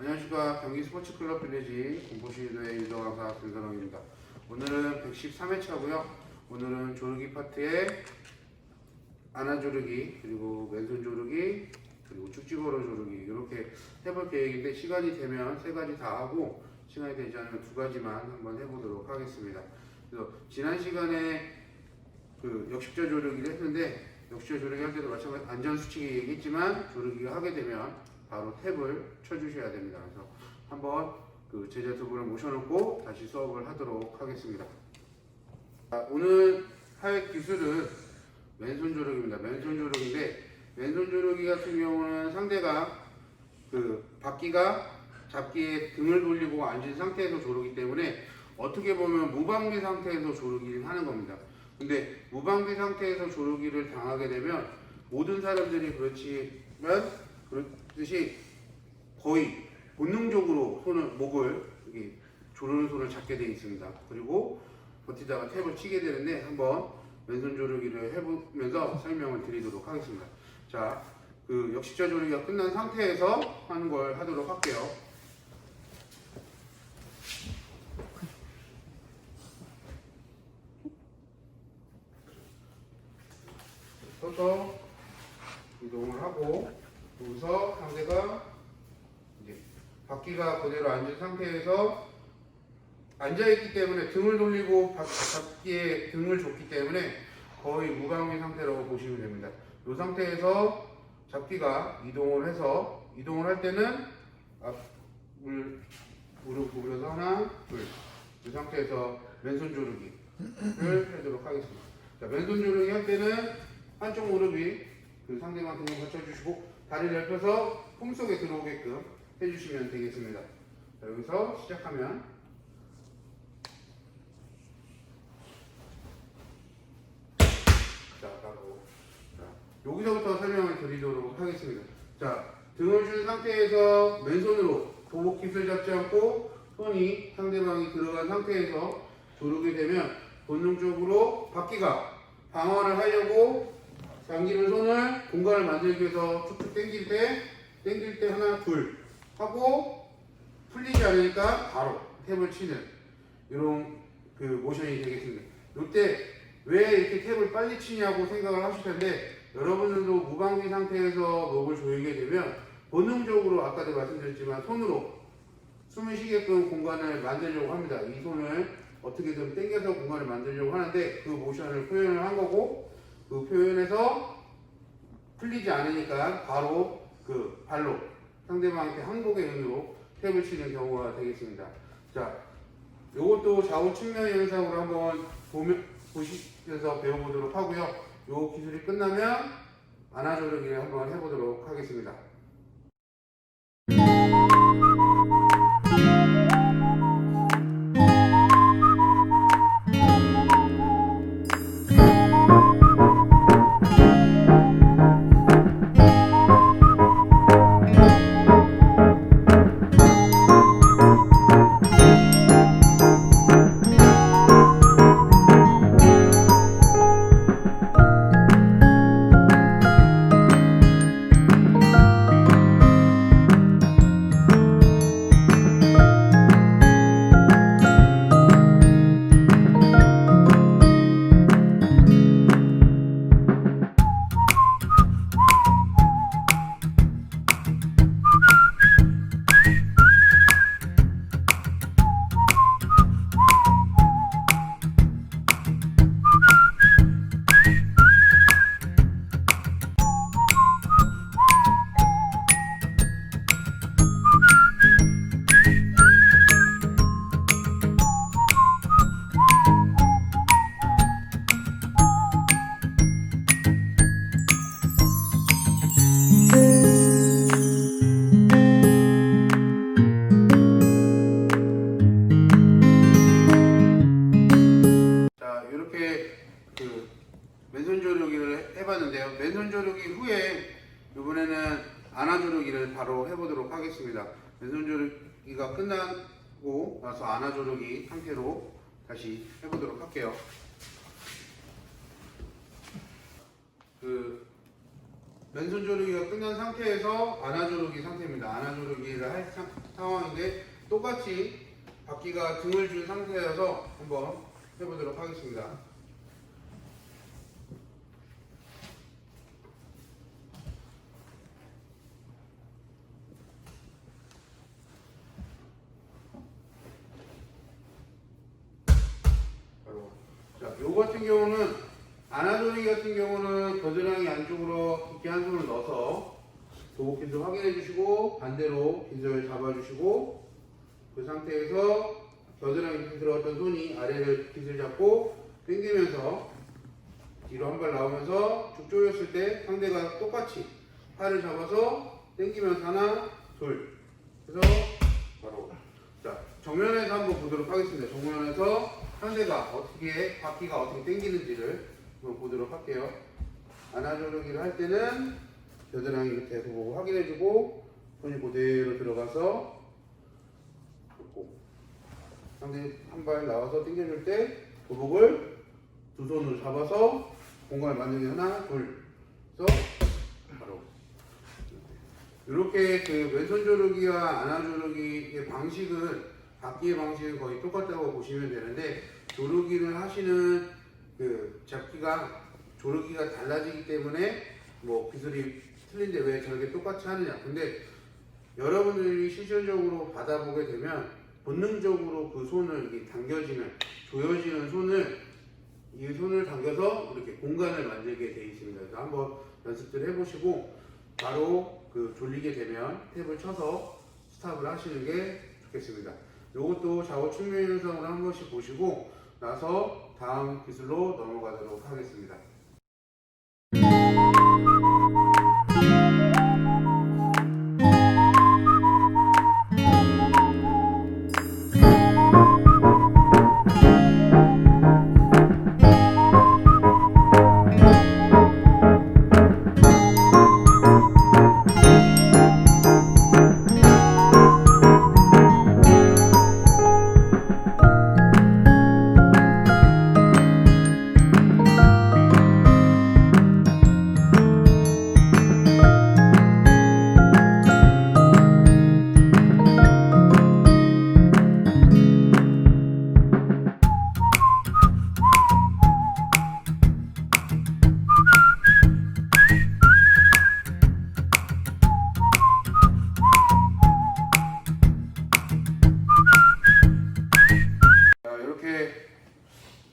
안녕하십니까 경기 스포츠클럽 빌리지 공포시도의 유도 강사 김선홍입니다. 오늘은 113회차고요. 오늘은 조르기 파트에 안아 조르기 그리고 왼손 조르기 그리고 쭉지거로 조르기 이렇게 해볼 계획인데 시간이 되면 세 가지 다 하고 시간이 되지 않으면 두 가지만 한번 해보도록 하겠습니다. 그래서 지난 시간에 그 역십자 조르기를 했는데 역십자 조르기 할 때도 마찬가지 안전 수칙 얘기했지만 조르기가 하게 되면 바로 탭을 쳐주셔야 됩니다. 그래서 한번 그 제자 두 분을 모셔놓고 다시 수업을 하도록 하겠습니다. 자, 오늘 할 기술은 왼손 조르기입니다. 왼손 조르기인데 왼손 조르기 같은 경우는 상대가 그 바퀴가 잡기에 등을 돌리고 앉은 상태에서 조르기 때문에 어떻게 보면 무방비 상태에서 조르기를 하는 겁니다. 근데 무방비 상태에서 조르기를 당하게 되면 모든 사람들이 그렇지만 그렇 듯이 거의 본능적으로 손을 목을 이렇게 조르는 손을 잡게 되어 있습니다. 그리고 버티다가 탭을 치게 되는데 한번 왼손 조르기를 해보면서 설명을 드리도록 하겠습니다. 자, 그 역시자 조르기가 끝난 상태에서 하는 걸 하도록 할게요. 서서 이동을 하고 상대가 이제 바퀴가 그대로 앉은 상태에서 앉아있기 때문에 등을 돌리고 바- 바퀴에 등을 줬기 때문에 거의 무방비 상태라고 보시면 됩니다. 이 상태에서 잡기가 이동을 해서 이동을 할 때는 앞을 무릎 구부려서 하나 둘이 상태에서 왼손 조르기를 해도록 하겠습니다. 자, 왼손 조르기 할 때는 한쪽 무릎이 그 상대방 등을 받쳐주시고 다리를 넓혀서 품속에 들어오게끔 해주시면 되겠습니다. 자, 여기서 시작하면 자, 바로 자, 여기서부터 설명을 드리도록 하겠습니다. 자, 등을 준 상태에서 맨손으로 도복 깃을 잡지 않고 손이 상대방이 들어간 상태에서 조르게 되면 본능적으로 바퀴가 방어를 하려고 당기는 손을 공간을 만들기 위해서 쭉쭉 당길 때 당길 때 하나 둘 하고 풀리지 않으니까 바로 탭을 치는 이런 그 모션이 되겠습니다. 이때 왜 이렇게 탭을 빨리 치냐고 생각을 하실 텐데 여러분들도 무방비 상태에서 목을 조이게 되면 본능적으로 아까도 말씀드렸지만 손으로 숨을 쉬게끔 공간을 만들려고 합니다. 이 손을 어떻게든 당겨서 공간을 만들려고 하는데 그 모션을 표현을 한 거고 그 표현에서 풀리지 않으니까 바로 그 발로 상대방한테 항복의 눈으로 탭을 치는 경우가 되겠습니다. 자, 요것도 좌우 측면 영상으로 한번 보면, 보시면서 배워보도록 하고요. 요 기술이 끝나면 안아조르기를 한번 해보도록 하겠습니다. 맨손 조르기를 해봤는데요. 맨손 조르기 후에 이번에는 안아 조르기를 바로 해보도록 하겠습니다. 맨손 조르기가 끝나고 나서 안아 조르기 상태로 다시 해보도록 할게요. 그 맨손 조르기가 끝난 상태에서 안아 조르기 상태입니다. 안아 조르기를 할 상- 상황인데 똑같이 바퀴가 등을 준 상태여서 한번 해보도록 하겠습니다. 요 같은 경우는 안아조리 같은 경우는 겨드랑이 안쪽으로 깊게 한 손을 넣어서 도복 깃을 확인해 주시고 반대로 깃을 잡아 주시고 그 상태에서 겨드랑이 밑에 들어갔던 손이 아래를 깃을 잡고 당기면서 뒤로 한 발 나오면서 쭉 조였을 때 상대가 똑같이 팔을 잡아서 당기면서 하나 둘 그래서 바로 자 정면에서 한번 보도록 하겠습니다. 정면에서 상대가 어떻게 바퀴가 어떻게 당기는지를 한번 보도록 할게요. 안아조르기를 할 때는 겨드랑이 밑에 보고 확인해주고 손이 그대로 들어가서 잡고. 상대 한 발 나와서 당겨줄 때 도복을 두 손으로 잡아서 공간을 만들기 하나 둘. 그래서 바로. 이렇게 그 왼손 조르기와 안아 조르기의 방식은 바퀴의 방식은 거의 똑같다고 보시면 되는데 조르기를 하시는 그 잡기가 조르기가 달라지기 때문에 뭐 기술이 틀린데 왜 저렇게 똑같이 하느냐 근데 여러분들이 실질적으로 받아보게 되면 본능적으로 그 손을 당겨지는 조여지는 손을 이 손을 당겨서 이렇게 공간을 만들게 돼 있습니다. 한번 연습들 해보시고 바로 그 졸리게 되면 탭을 쳐서 스탑을 하시는 게 좋겠습니다. 이것도 좌우 측면 현상을 한 번씩 보시고 나서 다음 기술로 넘어가도록 하겠습니다.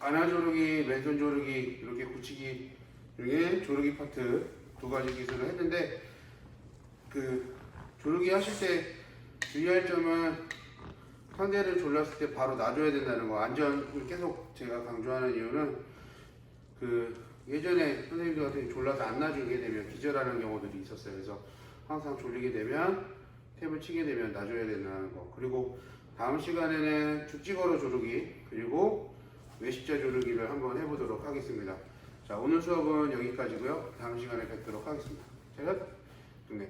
안아 조르기, 맨손 조르기, 이렇게 굳히기 중에 조르기 파트 두 가지 기술을 했는데 그 조르기 하실 때 주의할 점은 상대를 졸랐을 때 바로 놔줘야 된다는 거 안전을 계속 제가 강조하는 이유는 그 예전에 선생님들 같은 경우 졸라서 안 놔주게 되면 기절하는 경우들이 있었어요. 그래서 항상 졸리게 되면 탭을 치게 되면 놔줘야 된다는 거. 그리고 다음 시간에는 죽지거로 조르기 그리고 외식자 조르기를 한번 해보도록 하겠습니다. 자 오늘 수업은 여기까지고요. 다음 시간에 뵙도록 하겠습니다. 자, 끝. 네.